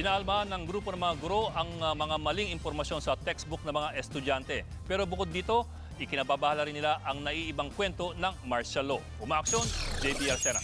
Pinaalmahan ng grupo ng mga guro ang uh, mga maling impormasyon sa textbook ng mga estudyante. Pero bukod dito, ikinababahala rin nila ang naiibang kwento ng martial law. Umaaksyon, JB Arcena.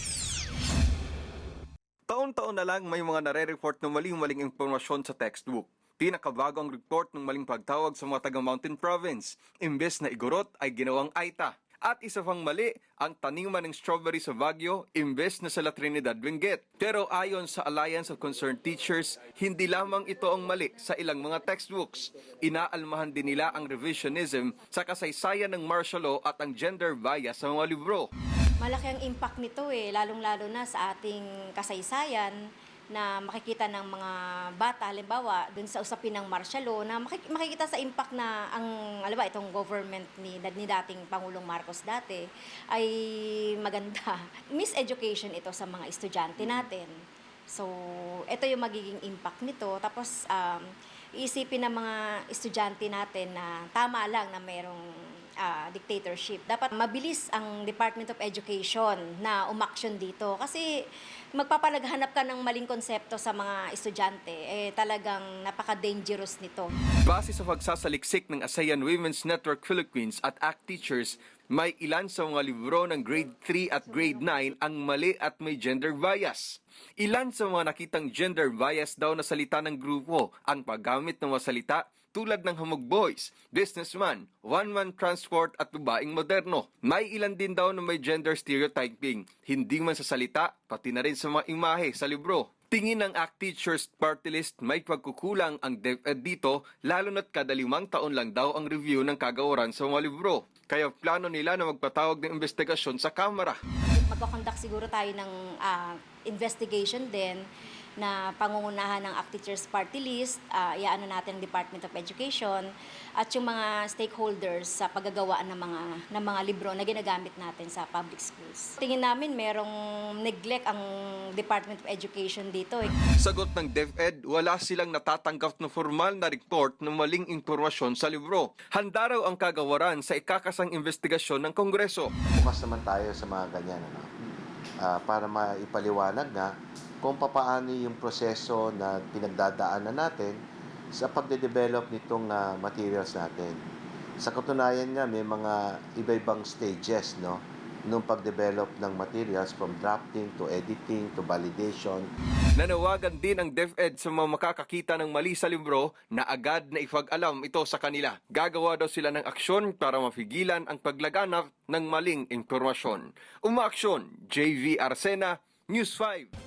Taon-taon na lang may mga nare-report ng maling-maling impormasyon sa textbook. Pinakabago ang report ng maling pagtawag sa mga taga Mountain Province. Imbes na igorot ay ginawang aita. At isa pang mali, ang taniman ng strawberry sa Baguio, imbes na sa La Trinidad Benguet. Pero ayon sa Alliance of Concerned Teachers, hindi lamang ito ang mali sa ilang mga textbooks. Inaalmahan din nila ang revisionism sa kasaysayan ng martial law at ang gender bias sa mga libro. Malaki ang impact nito eh, lalong-lalo na sa ating kasaysayan na makikita ng mga bata, halimbawa, dun sa usapin ng martial law, na makik- makikita sa impact na ang, alam ba, itong government ni, ni dating Pangulong Marcos dati ay maganda. Miseducation ito sa mga estudyante natin. So, ito yung magiging impact nito. Tapos, um, iisipin ng mga estudyante natin na tama lang na mayroong ah, dictatorship. Dapat mabilis ang Department of Education na umaksyon dito. Kasi magpapalaghanap ka ng maling konsepto sa mga estudyante, eh talagang napaka-dangerous nito. Base sa pagsasaliksik ng ASEAN Women's Network Philippines at ACT Teachers, may ilan sa mga libro ng grade 3 at grade 9 ang mali at may gender bias. Ilan sa mga nakitang gender bias daw na salita ng grupo ang paggamit ng mga salita tulad ng hamog boys, businessman, one-man transport at babaeng moderno. May ilan din daw na may gender stereotyping, hindi man sa salita, pati na rin sa mga imahe sa libro. Tingin ng ACT Teachers Party List may pagkukulang ang DepEd dito lalo na't kada limang taon lang daw ang review ng kagawaran sa mga libro. Kaya plano nila na magpatawag ng investigasyon sa Kamara. Magkakondak siguro tayo ng ah, investigation din na pangungunahan ng ACT Teachers Party List, uh, iaano natin ang Department of Education, at yung mga stakeholders sa paggagawaan ng mga, ng mga libro na ginagamit natin sa public schools. Tingin namin merong neglect ang Department of Education dito. Eh. Sagot ng DepEd, wala silang natatanggap na formal na report ng maling impormasyon sa libro. Handa raw ang kagawaran sa ikakasang investigasyon ng Kongreso. bukas naman tayo sa mga ganyan ano Ah, para maipaliwanag nga kung papaano yung proseso na pinagdadaanan natin sa pagde-develop nitong ah, materials natin. Sa katunayan nga may mga iba-ibang stages no nung pag-develop ng materials from drafting to editing to validation. Nanawagan din ang DepEd sa mga makakakita ng mali sa libro na agad na ipag-alam ito sa kanila. Gagawa daw sila ng aksyon para mapigilan ang paglaganap ng maling impormasyon. Umaaksyon, JV Arsena, News 5.